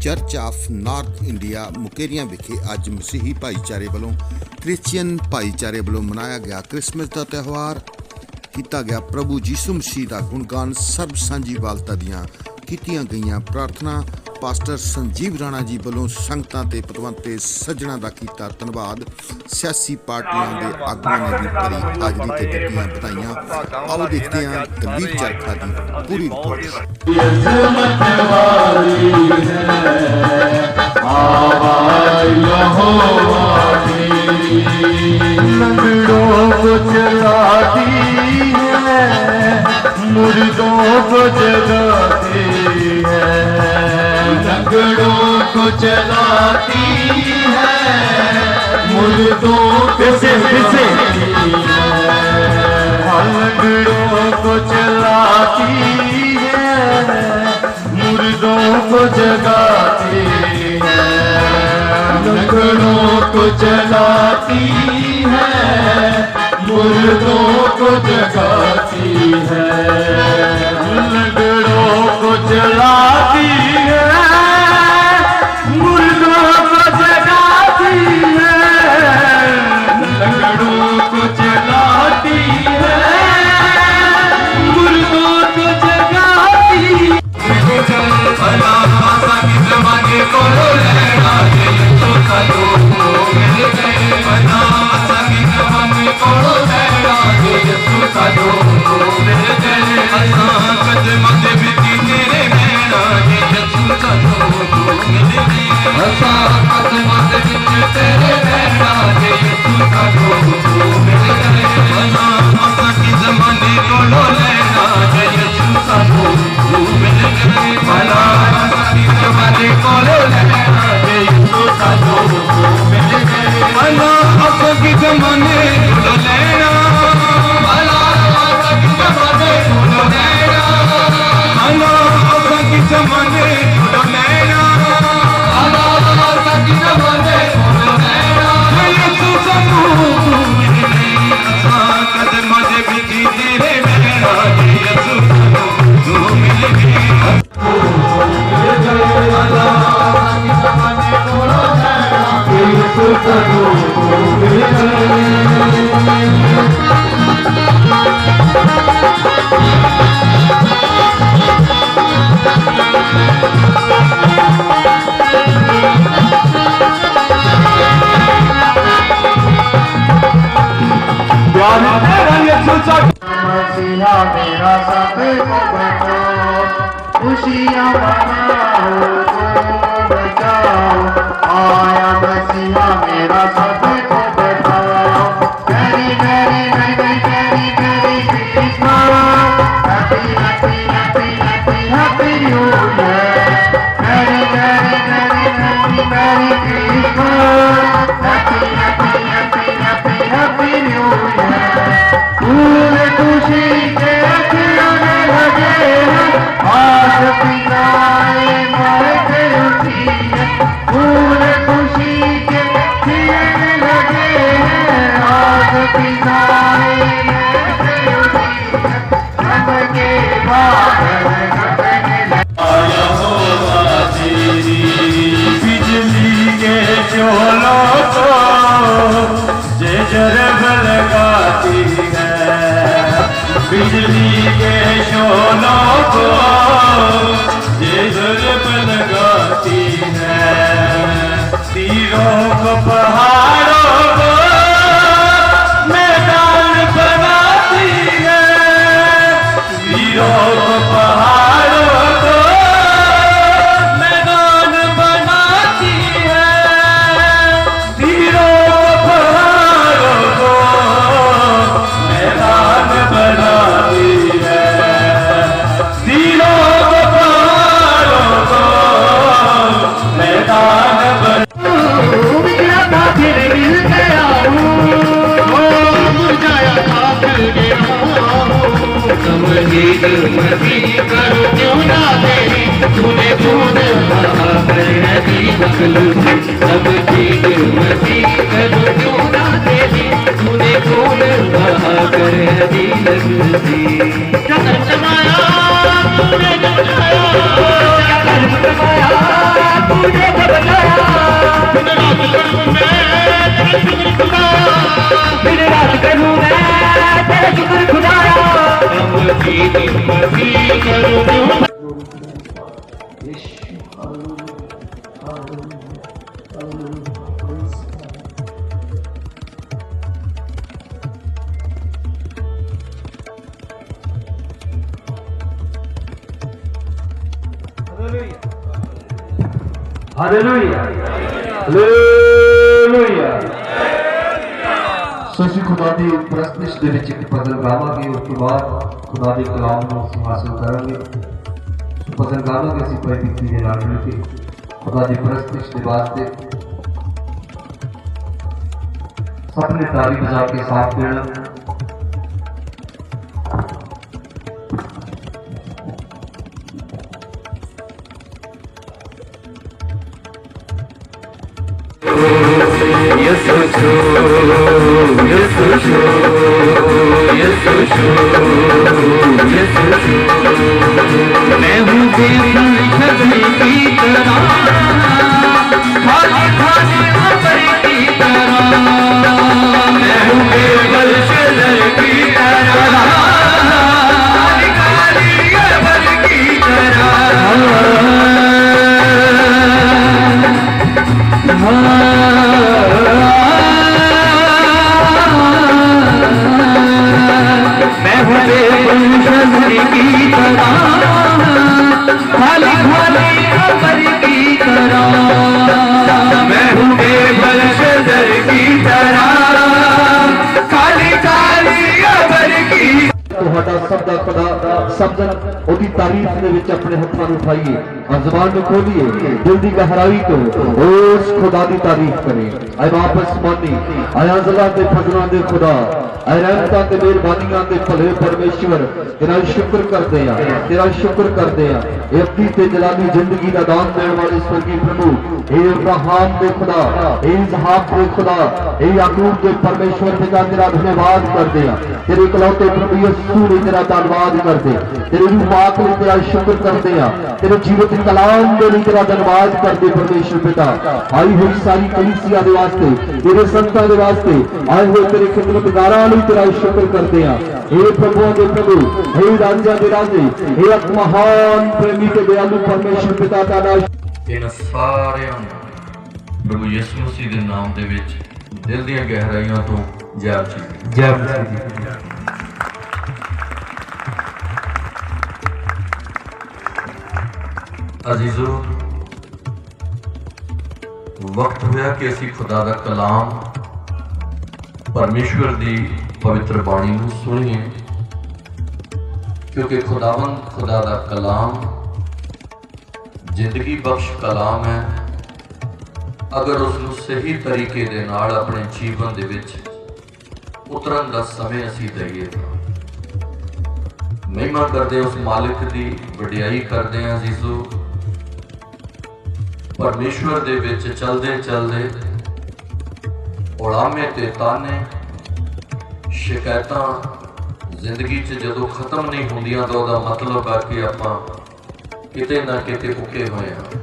Church of North India Mukerian ਵਿਖੇ ਅੱਜ ਮਸੀਹੀ ਭਾਈਚਾਰੇ ਵੱਲੋਂ ਕ੍ਰਿਸਚੀਅਨ ਭਾਈਚਾਰੇ ਵੱਲੋਂ ਮਨਾਇਆ ਗਿਆ ਕ੍ਰਿਸਮਸ ਦਾ ਤਿਉਹਾਰ। ਕੀਤਾ ਗਿਆ ਪ੍ਰਭੂ ਯਿਸੂ ਮਸੀਹ ਦਾ ਗੁਣਗਾਨ ਸਰਬ ਸਾਂਝੀ ਵਾਲਤਾ ਦੀਆਂ ਕੀਤੀਆਂ ਗਈਆਂ ਪ੍ਰਾਰਥਨਾ, ਪਾਸਟਰ ਸੰਜੀਵ ਰਾਣਾ ਜੀ ਵੱਲੋਂ ਸੰਗਤਾਂ ਤੇ ਪਤਵੰਤੇ ਸੱਜਣਾ ਦਾ ਕੀਤਾ ਧੰਨਵਾਦ। ਸਿਆਸੀ ਪਾਰਟੀਆਂ ਦੇ ਆਗੂਆਂ ਨੇ ਵੀ ਭਰੀ ਹਾਜ਼ਰੀ ਤੇ ਦਿੱਤੀਆਂ ਬਤਾਈਆਂ ਆਓ ਦੇਖਦੇ ਹਾਂ ਤਬੀਬ ਚਰਖਾ ਦੀ ਪੂਰੀ ਰਿਪੋਰਟ। ਮੁਰਦੋਂ ਕੋ ਜਗਾਤੀ ہے۔ کو چلاتی ہے مردوں کو چلاتی ہے۔ لکڑوں کو چلاتی ہے مردوں کو جگاتی ہے لکڑوں کو چلاتی ہے۔ مردوں کو جگاتی ہے۔ को せる ਸਿਹਾ ਮੇਰਾ ਸਭ ਬਚੋ ਖੁਸ਼ੀਆਂ ਮਨਾਓ ਤੁਮ ਬਚਾਓ ਆਇਆ ਮਸੀਹਾ ਮੇਰਾ ਸਭ शोलों को जे जरब लगाती है तीरों को पहाड़ों I'm gonna be the one to make you understand. ਪ੍ਰਸਤਿਸ਼ ਦੇ ਵਿੱਚ ਇੱਕ ਭਜਨ ਗਾਵਾਂਗੇ, ਉਸ ਤੋਂ ਬਾਅਦ ਖੁਦਾ ਦੇ ਕਲਾਮ ਨੂੰ ਅਸੀਂ ਹਾਸਲ ਕਰਾਂਗੇ। ਸੋ ਭਜਨ ਗਾਵਾਂਗੇ ਅਸੀਂ ਪਈ ਬੀਤੀ ਦੇ ਨਾਲ ਮਿਲ ਕੇ ਖੁਦਾ ਦੀ ਪ੍ਰਸਤਿਸ਼ ਦੇ ਵਾਸਤੇ। ਸਭ ਨੇ ਤਾਲੀ ਵਜਾ ਕੇ ਸਾਥ ਦੇਣਾ मैं ਦਾ ਸਮਝਣ ਉਹਦੀ ਤਾਰੀਫ ਦੇ ਵਿੱਚ ਆਪਣੇ ਹੱਥਾਂ ਨੂੰ ਉਠਾਈਏ। ਔਰ ਜ਼ਬਾਨ ਨੂੰ ਖੋਲੀਏ ਦਿਲ ਦੀ ਗਹਿਰਾਈ ਤੋਂ ਉਸ ਖੁਦਾ ਦੀ ਤਾਰੀਫ ਕਰੇ ਐ ਵਾਪਸ ਮਾਨੀ ਆਇਆ ਜ਼ਲਾ ਤੇ ਫਜ਼ਲਾਂ ਦੇ ਖੁਦਾ ਐ ਰਹਿਮਤਾਂ ਤੇ ਮਿਹਰਬਾਨੀਆਂ ਦੇ ਭਲੇ ਪਰਮੇਸ਼ਵਰ ਤੇਰਾ ਸ਼ੁਕਰ ਕਰਦੇ ਆ ਤੇਰਾ ਸ਼ੁਕਰ ਕਰਦੇ ਆ ਇਹ ਅੱਧੀ ਤੇ ਜਲਾਲੀ ਜ਼ਿੰਦਗੀ ਦਾ ਦਾਨ ਦੇਣ ਵਾਲੇ ਸਵਰਗੀ ਪ੍ਰਭੂ ਇਹ ਅਬਰਾਹਮ ਦੇ ਖੁਦਾ ਇਹ ਇਸਹਾਕ ਦੇ ਖੁਦਾ ਇਹ ਯਾਕੂਬ ਦੇ ਪਰਮੇਸ਼ਵਰ ਪਿਤਾ ਤੇਰਾ ਧੰਨਵਾਦ ਕਰਦੇ ਆ ਤੇਰੇ ਇਕਲੌਤੇ ਪ੍ਰਭੂ ਯਿਸੂ ਲਈ ਤੇਰਾ ਧੰਨਵਾਦ ਕਰਦੇ ਤੇਰੇ ਰੂਹ ਪਾਕ ਲਈ ਤੇਰਾ ਸ਼ੁਕਰ ਕਰਦੇ ਆ ਤੇਰੇ ਜੀਵਤ ਕਲਾਮ ਦੇ ਲਈ ਤੇਰਾ ਧੰਨਵਾਦ ਕਰਦੇ ਪਰਮੇਸ਼ਵਰ ਪਿਤਾ। ਆਈ ਹੋਈ ਸਾਰੀ ਕਲੀਸਿਆ ਦੇ ਵਾਸਤੇ ਤੇਰੇ ਸੰਤਾਂ ਦੇ ਵਾਸਤੇ ਆਏ ਹੋਏ ਤੇਰੇ ਖਿਦਮਤਗਾਰਾਂ ਲਈ ਤੇਰਾ ਸ਼ੁਕਰ ਕਰਦੇ ਆ ਇਹ ਪ੍ਰਭੂਆਂ ਦੇ ਪ੍ਰਭੂ ਇਹ ਰਾਜਾ ਦੇ ਰਾਜੇ ਇਹ ਇੱਕ ਮਹਾਨ ਪ੍ਰੇਮੀ ਤੇ ਦਿਆਲੂ ਪਰਮੇਸ਼ਵਰ ਪਿਤਾ ਦਾ ਨਾਮ ਇਹਨਾਂ ਸਾਰਿਆਂ ਨੂੰ ਪ੍ਰਭੂ ਯਿਸੂ ਮਸੀਹ ਦੇ ਨਾਮ ਦੇ ਵਿੱਚ ਦਿਲ ਦੀਆਂ ਗਹਿਰਾਈਆਂ ਤੋਂ ਜੈ ਜੀ ਜੈ ਮਸੀਹ। ਅਜ਼ੀਜ਼ੋ, ਵਕਤ ਹੋਇਆ ਕਿ ਅਸੀਂ ਖੁਦਾ ਦਾ ਕਲਾਮ ਪਰਮੇਸ਼ਵਰ ਦੀ ਪਵਿੱਤਰ ਬਾਣੀ ਨੂੰ ਸੁਣੀਏ, ਕਿਉਂਕਿ ਖੁਦਾਵੰਦ ਖੁਦਾ ਦਾ ਕਲਾਮ ਜ਼ਿੰਦਗੀ ਬਖਸ਼ ਕਲਾਮ ਹੈ। ਅਗਰ ਉਸ ਨੂੰ ਸਹੀ ਤਰੀਕੇ ਦੇ ਨਾਲ ਆਪਣੇ ਜੀਵਨ ਦੇ ਵਿੱਚ ਉਤਰਨ ਦਾ ਸਮੇਂ ਅਸੀਂ ਦਈਏ ਮਹਿਮਾ ਕਰਦੇ ਉਸ ਮਾਲਿਕ ਦੀ ਵਡਿਆਈ ਕਰਦੇ ਹਾਂ ਅਜ਼ੀਜ਼ੋ। ਪਰਮੇਸ਼ਵਰ ਦੇ ਵਿੱਚ ਚਲਦੇ ਚਲਦੇ ਉਲਾਮੇ ਤੇ ਤਾਨੇ ਸ਼ਿਕਾਇਤਾਂ ਜ਼ਿੰਦਗੀ 'ਚ ਜਦੋਂ ਖਤਮ ਨਹੀਂ ਹੁੰਦੀਆਂ ਤਾਂ ਉਹਦਾ ਮਤਲਬ ਆ ਕਿ ਆਪਾਂ ਕਿਤੇ ਨਾ ਕਿਤੇ ਉੱਕੇ ਹੋਏ ਹਾਂ।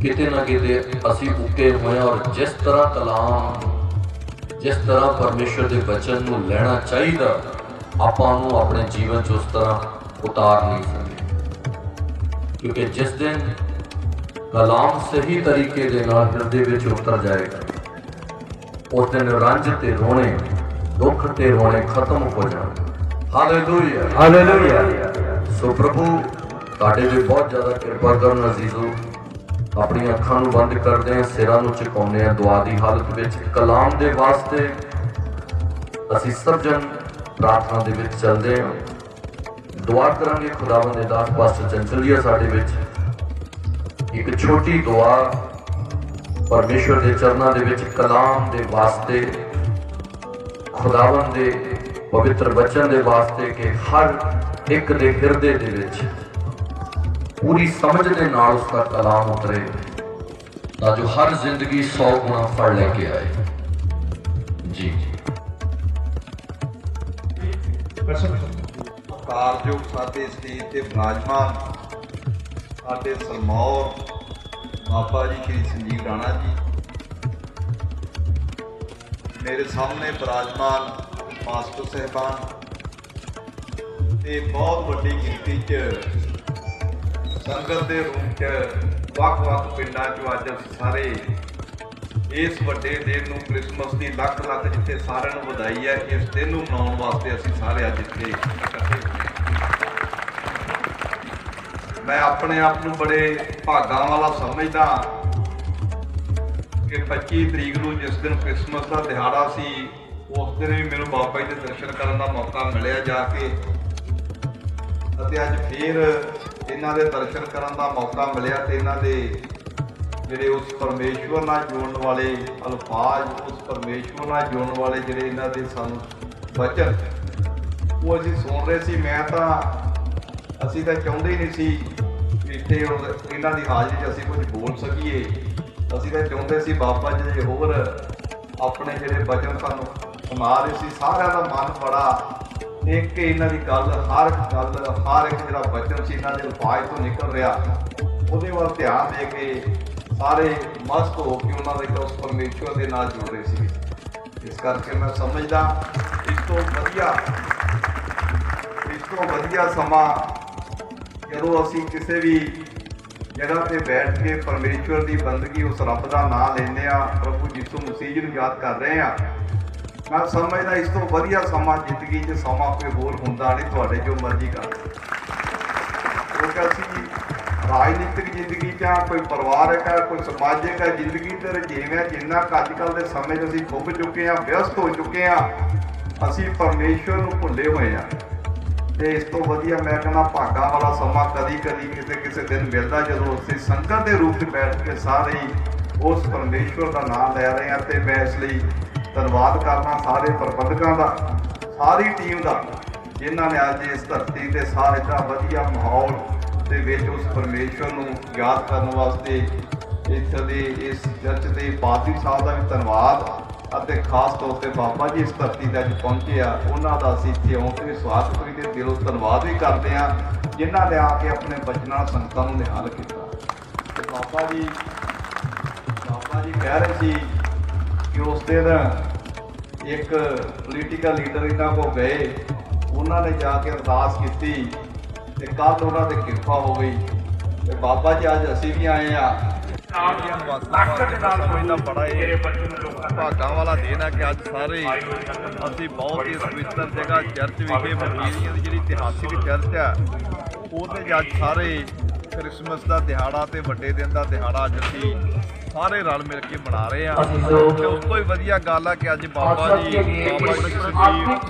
ਕਿਤੇ ਨਾ ਕਿਤੇ ਅਸੀਂ ਉੱਕੇ ਹੋਏ ਹਾਂ ਔਰ ਜਿਸ ਤਰ੍ਹਾਂ ਕਲਾਮ, ਜਿਸ ਤਰ੍ਹਾਂ ਪਰਮੇਸ਼ਰ ਦੇ ਬਚਨ ਨੂੰ ਲੈਣਾ ਚਾਹੀਦਾ, ਆਪਾਂ ਨੂੰ ਆਪਣੇ ਜੀਵਨ 'ਚ ਉਸ ਤਰ੍ਹਾਂ ਉਤਾਰ ਨਹੀਂ ਸਕਦੇ। ਕਿਉਂਕਿ ਜਿਸ ਦਿਨ ਕਲਾਮ ਸਹੀ ਤਰੀਕੇ ਦੇ ਨਾਲ ਹਿਰਦੇ ਵਿੱਚ ਉਤਰ ਜਾਏਗਾ। ਉਸ ਦਿਨ ਰੰਜ ਤੇ ਰੋਣੇ ਦੁੱਖ ਤੇ ਰੋਣੇ ਖਤਮ ਹੋ ਜਾਣਗੇ ਹਾਲੇਲੂਇਆ ਹਾਲੇਲੂਇਆ ਸੋ ਪ੍ਰਭੂ ਤੁਹਾਡੇ ਤੇ ਬਹੁਤ ਜ਼ਿਆਦਾ ਕਿਰਪਾ ਕਰਨ ਅਜ਼ੀਜ਼ੋ। ਆਪਣੀਆਂ ਅੱਖਾਂ ਨੂੰ ਬੰਦ ਕਰਦੇ ਹਾਂ ਸਿਰਾਂ ਨੂੰ ਝੁਕਾਉਂਦੇ ਹਾਂ ਦੁਆ ਦੀ ਹਾਲਤ ਵਿੱਚ ਕਲਾਮ ਦੇ ਵਾਸਤੇ ਅਸੀਂ ਸਭ ਜਨ ਪ੍ਰਾਰਥਨਾ ਦੇ ਵਿੱਚ ਚੱਲਦੇ ਹਾਂ। ਦੁਆ ਕਰਾਂਗੇ ਖੁਦਾਵੰਦ ਦੇ ਦਾਸ ਪਾਸਟਰ ਚੰਚਲੀਆ ਸਾਡੇ ਵਿੱਚ। ਇੱਕ ਛੋਟੀ ਦੁਆ ਪਰਮੇਸ਼ਵਰ ਦੇ ਚਰਨਾਂ ਦੇ ਵਿੱਚ ਕਲਾਮ ਦੇ ਵਾਸਤੇ, ਖੁਦਾਵੰਦ ਦੇ ਪਵਿੱਤਰ ਬਚਨ ਦੇ ਵਾਸਤੇ ਕਿ ਹਰ ਇੱਕ ਦੇ ਹਿਰਦੇ ਦੇ ਵਿੱਚ ਪੂਰੀ ਸਮਝ ਦੇ ਨਾਲ ਉਸ ਦਾ ਕਲਾਮ ਉਤਰੇ, ਤਾਂ ਜੋ ਹਰ ਜ਼ਿੰਦਗੀ 100 ਗੁਣਾ ਫੜ ਲੈ ਕੇ ਆਏ। ਜੀ। ਕਾਰਜੋਗ ਸਾਡੇ ਸਟੇਜ ਤੇ ਵਿਰਾਜਮਾਨ ਸਾਡੇ ਸਰਮੌਰ ਬਾਬਾ ਜੀ ਸ਼੍ਰੀ ਸੰਜੀਵ ਰਾਣਾ ਜੀ। ਮੇਰੇ ਸਾਹਮਣੇ ਬਰਾਜਮਾਨ ਮਾਸਟਰ ਸਹਿਬਾਨ, ਤੇ ਬਹੁਤ ਵੱਡੀ ਗਿਣਤੀ 'ਚ ਸੰਗਤ ਦੇ ਰੂਪ 'ਚ ਵੱਖ-ਵੱਖ ਪਿੰਡਾਂ 'ਚੋਂ ਅੱਜ ਸਾਰੇ ਇਸ ਵੱਡੇ ਦਿਨ ਨੂੰ ਕ੍ਰਿਸਮਸ ਦੀ ਲੱਖ ਲੱਖ ਜਿੱਥੇ ਸਾਰਿਆਂ ਨੂੰ ਵਧਾਈ ਹੈ, ਇਸ ਦਿਨ ਨੂੰ ਮਨਾਉਣ ਵਾਸਤੇ ਅਸੀਂ ਸਾਰੇ ਅੱਜ ਇੱਥੇ ਇਕੱਠੇ ਹੋਏ ਮੈਂ ਆਪਣੇ ਆਪ ਨੂੰ ਬੜੇ ਭਾਗਾਂ ਵਾਲਾ ਸਮਝਦਾ ਕਿ 25 ਤਰੀਕ ਨੂੰ ਜਿਸ ਦਿਨ ਕ੍ਰਿਸਮਸ ਦਾ ਦਿਹਾੜਾ ਸੀ, ਉਸ ਦਿਨ ਵੀ ਮੈਨੂੰ ਬਾਬਾ ਜੀ ਦੇ ਦਰਸ਼ਨ ਕਰਨ ਦਾ ਮੌਕਾ ਮਿਲਿਆ ਜਾ ਕੇ। ਅਤੇ ਅੱਜ ਫੇਰ ਇਹਨਾਂ ਦੇ ਦਰਸ਼ਨ ਕਰਨ ਦਾ ਮੌਕਾ ਮਿਲਿਆ ਤੇ ਇਹਨਾਂ ਦੇ ਜਿਹੜੇ ਉਸ ਪਰਮੇਸ਼ਵਰ ਨਾਲ ਜੋੜਨ ਵਾਲੇ ਅਲਫਾਜ਼, ਉਸ ਪਰਮੇਸ਼ਵਰ ਨਾਲ ਜੋੜਨ ਵਾਲੇ ਜਿਹੜੇ ਇਹਨਾਂ ਦੇ ਸਾਨੂੰ ਵਚਨ ਉਹ ਅਸੀਂ ਸੁਣ ਰਹੇ ਸੀ। ਮੈਂ ਤਾਂ, ਅਸੀਂ ਤਾਂ ਚਾਹੁੰਦੇ ਹੀ ਨਹੀਂ ਸੀ ਇੱਥੇ ਹੁਣ ਇਹਨਾਂ ਦੀ ਹਾਜ਼ਰੀ 'ਚ ਅਸੀਂ ਕੁਝ ਬੋਲ ਸਕੀਏ। ਅਸੀਂ ਤਾਂ ਚਾਹੁੰਦੇ ਸੀ ਬਾਬਾ ਜੀ ਦੇ ਹੋਰ ਆਪਣੇ ਜਿਹੜੇ ਵਚਨ ਸਾਨੂੰ ਸੁਣਾ ਰਹੇ ਸੀ। ਸਾਰਿਆਂ ਦਾ ਮਨ ਬੜਾ ਇੱਕ ਇਹਨਾਂ ਦੀ ਗੱਲ, ਹਰ ਇੱਕ ਗੱਲ, ਹਰ ਇੱਕ ਜਿਹੜਾ ਵਚਨ ਸੀ ਇਹਨਾਂ ਦੇ ਅਲਫਾਜ਼ ਤੋਂ ਨਿਕਲ ਰਿਹਾ। ਉਹਦੇ ਵੱਲ ਧਿਆਨ ਦੇ ਕੇ ਸਾਰੇ ਮਸਤ ਹੋ ਕੇ ਉਹਨਾਂ ਦੇ ਉਸ ਪਰਮੇਸ਼ਵਰ ਦੇ ਨਾਲ ਜੁੜ ਰਹੇ ਸੀ। ਇਸ ਕਰਕੇ ਮੈਂ ਸਮਝਦਾ, ਇਸ ਤੋਂ ਵਧੀਆ, ਇਸ ਤੋਂ ਵਧੀਆ ਸਮਾਂ ਜਦੋਂ ਅਸੀਂ ਕਿਸੇ ਵੀ ਜਗ੍ਹਾ ਤੇ ਬੈਠ ਕੇ ਪਰਮੇਸ਼ਵਰ ਦੀ ਬੰਦਗੀ ਉਸ ਰੱਬ ਦਾ ਨਾਮ ਲੈਂਦੇ ਆ ਪ੍ਰਭੂ ਯਿਸੂ ਮਸੀਹ ਜੀ ਨੂੰ ਯਾਦ ਕਰ ਰਹੇ ਆ ਮੈਂ ਸਮਝਦਾ ਇਸ ਤੋਂ ਵਧੀਆ ਸਮਾਂ ਜ਼ਿੰਦਗੀ 'ਚ ਸਮਾਂ ਕੋਈ ਹੋਰ ਹੁੰਦਾ ਨਹੀਂ ਤੁਹਾਡੇ ਜੋ ਮਰਜ਼ੀ ਕਰ ਕਿਉਂਕਿ ਅਸੀਂ ਰਾਜਨੀਤਿਕ ਜ਼ਿੰਦਗੀ 'ਚ ਆ ਕੋਈ ਪਰਿਵਾਰਕ ਹੈ, ਕੋਈ ਸਮਾਜਿਕ ਹੈ, ਜ਼ਿੰਦਗੀ ਤੇ ਰਜੇਵੇਂ ਜਿੰਨਾ ਕੁ ਅੱਜ ਕੱਲ੍ਹ ਦੇ ਸਮੇਂ 'ਚ ਅਸੀਂ ਖੁੱਭ ਚੁੱਕੇ ਆ ਵਿਅਸਤ ਹੋ ਚੁੱਕੇ ਆ ਅਸੀਂ ਪਰਮੇਸ਼ਵਰ ਨੂੰ ਭੁੱਲੇ ਹੋਏ ਆ ਤੇ ਇਸ ਤੋਂ ਵਧੀਆ ਮੈਂ ਕਹਿੰਦਾ ਭਾਗਾਂ ਵਾਲਾ ਸਮਾਂ ਕਦੀ ਕਦੀ ਕਿਸੇ ਕਿਸੇ ਦਿਨ ਮਿਲਦਾ ਜਦੋਂ ਅਸੀਂ ਸੰਗਤ ਦੇ ਰੂਪ 'ਚ ਬੈਠ ਕੇ ਸਾਰੇ ਹੀ ਉਸ ਪਰਮੇਸ਼ਵਰ ਦਾ ਨਾਮ ਲੈ ਰਹੇ ਹਾਂ ਤੇ ਮੈਂ ਇਸ ਲਈ ਧੰਨਵਾਦ ਕਰਨਾ ਸਾਰੇ ਪ੍ਰਬੰਧਕਾਂ ਦਾ, ਸਾਰੀ ਟੀਮ ਦਾ, ਜਿਨ੍ਹਾਂ ਨੇ ਅੱਜ ਇਸ ਧਰਤੀ ਤੇ ਸਾਰੇ ਦਾ ਵਧੀਆ ਮਾਹੌਲ ਦੇ ਵਿੱਚ ਉਸ ਪਰਮੇਸ਼ਵਰ ਨੂੰ ਯਾਦ ਕਰਨ ਵਾਸਤੇ ਇੱਥੇ ਦੇ ਇਸ ਚਰਚ ਦੇ ਪਾਦਰੀ ਸਾਹਿਬ ਦਾ ਵੀ ਧੰਨਵਾਦ। ਅਤੇ ਖਾਸ ਤੌਰ ਤੇ ਬਾਬਾ ਜੀ ਇਸ ਧਰਤੀ ਤੇ ਅੱਜ ਪਹੁੰਚੇ ਆ, ਉਹਨਾਂ ਦਾ ਅਸੀਂ ਇੱਥੇ ਆਉਣ ਤੇ ਸਵਾਗਤ ਵੀ ਦਿਲੋਂ ਧੰਨਵਾਦ ਵੀ ਕਰਦੇ ਆ ਜਿਨ੍ਹਾਂ ਨੇ ਆ ਕੇ ਆਪਣੇ ਬਚਨਾਂ, ਸੰਗਤਾਂ ਨੂੰ ਨਿਹਾਲ ਕੀਤਾ। ਤੇ ਬਾਬਾ ਜੀ ਬਾਬਾ ਜੀ ਕਹਿ ਰਹੇ ਸੀ ਕਿ ਉਸ ਦਿਨ ਇੱਕ ਪੋਲੀਟੀਕਲ ਲੀਡਰ ਇਹਨਾਂ ਕੋ ਗਏ, ਉਹਨਾਂ ਨੇ ਜਾ ਕੇ ਅਰਦਾਸ ਕੀਤੀ ਤੇ ਕੱਲ ਉਹਨਾਂ ਤੇ ਕਿਰਪਾ ਹੋ ਗਈ। ਤੇ ਬਾਬਾ ਜੀ, ਅੱਜ ਅਸੀਂ ਵੀ ਆਏ ਆ ਦੇ ਨਾਲ ਕੋਈ ਨਾ ਬੜਾ ਹੀ ਭਾਗਾਂ ਵਾਲਾ ਦਿਨ ਹੈ ਕਿ ਅੱਜ ਸਾਰੇ ਅਸੀਂ ਬਹੁਤ ਹੀ ਪਵਿੱਤਰ ਜਗ੍ਹਾ ਚਰਚ ਵਿਖੇ ਮਕੀਰੀਆਂ ਦੀ ਜਿਹੜੀ ਇਤਿਹਾਸਿਕ ਚਰਚ ਹੈ ਉਹਦੇ ਅੱਜ ਸਾਰੇ ਕ੍ਰਿਸਮਸ ਦਾ ਦਿਹਾੜਾ ਤੇ ਵੱਡੇ ਦਿਨ ਦਾ ਦਿਹਾੜਾ ਅੱਜ ਅਸੀਂ ਸਾਰੇ ਰਲ ਮਿਲ ਕੇ ਮਨਾ ਰਹੇ ਹਾਂ ਤੇ ਉਸ ਤੋਂ ਹੀ ਵਧੀਆ ਗੱਲ ਹੈ ਕਿ ਅੱਜ ਬਾਬਾ ਜੀ ਬਾਬਾ ਜੀ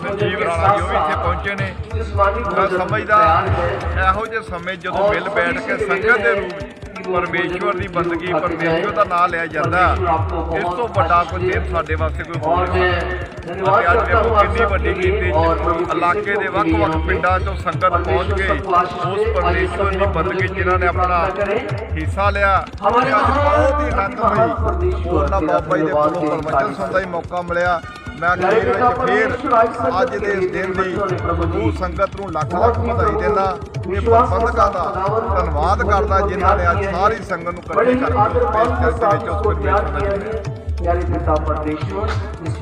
ਸੰਜੀਵ ਰਾਣਾ ਜੀ ਉਹ ਵੀ ਇੱਥੇ ਪਹੁੰਚੇ ਨੇ ਮੈਂ ਸਮਝਦਾ ਇਹੋ ਜਿਹੇ ਸਮੇਂ ਜਦੋਂ ਮਿਲ ਬੈਠ ਕੇ ਸੰਗਤ ਦੇ ਰੂਪ ਪਰਮੇਸ਼ਵਰ ਦੀ ਬੰਦਗੀ ਪਰਮੇਸ਼ਵਰ ਦਾ ਨਾਮ ਲਿਆ ਜਾਂਦਾ। ਇਸ ਤੋਂ ਵੱਡਾ ਕੋਈ ਦਿਨ ਸਾਡੇ ਵਾਸਤੇ ਕੋਈ ਹੋਰ ਨਹੀਂ। ਅੱਜ ਵੇਖੋ ਕਿੰਨੀ ਵੱਡੀ ਗਿਣਤੀ 'ਚ ਇਲਾਕੇ ਦੇ ਵੱਖ-ਵੱਖ ਪਿੰਡਾਂ 'ਚੋਂ ਸੰਗਤ ਪਹੁੰਚ ਕੇ ਉਸ ਪਰਮੇਸ਼ਵਰ ਦੀ ਬੰਦਗੀ 'ਚ ਜਿਨ੍ਹਾਂ ਨੇ ਆਪਣਾ ਹਿੱਸਾ ਲਿਆ। ਤੇ ਬਹੁਤ ਹੀ ਆਨੰਦਮਈ ਉਹਨਾਂ ਬਾਬਾ ਜੀ ਦੇ ਕੋਲੋਂ ਪਰਮਚਨ ਸੁਣਨ ਦਾ ਹੀ ਮੌਕਾ ਮਿਲਿਆ। ਮੈਂ ਅਖੀਰ ਵਿੱਚ ਫੇਰ ਅੱਜ ਦੇ ਇਸ ਦਿਨ ਦੀ ਉਹ ਸੰਗਤ ਨੂੰ ਲੱਖ ਲੱਖ ਵਧਾਈ ਦਿੰਦਾ ਤੇ ਪ੍ਰਬੰਧਕਾਂ ਦਾ ਧੰਨਵਾਦ ਕਰਦਾ ਜਿਨ੍ਹਾਂ ਨੇ ਅੱਜ ਸਾਰੀ ਸੰਗਤ ਨੂੰ ਇਕੱਠੇ ਕਰਕੇ ਇਸ ਚਰਚ ਦੇ ਵਿੱਚ ਉਸ ਪਰਮੇਸ਼ਵਰ ਦਾ ਜੁੜਿਆ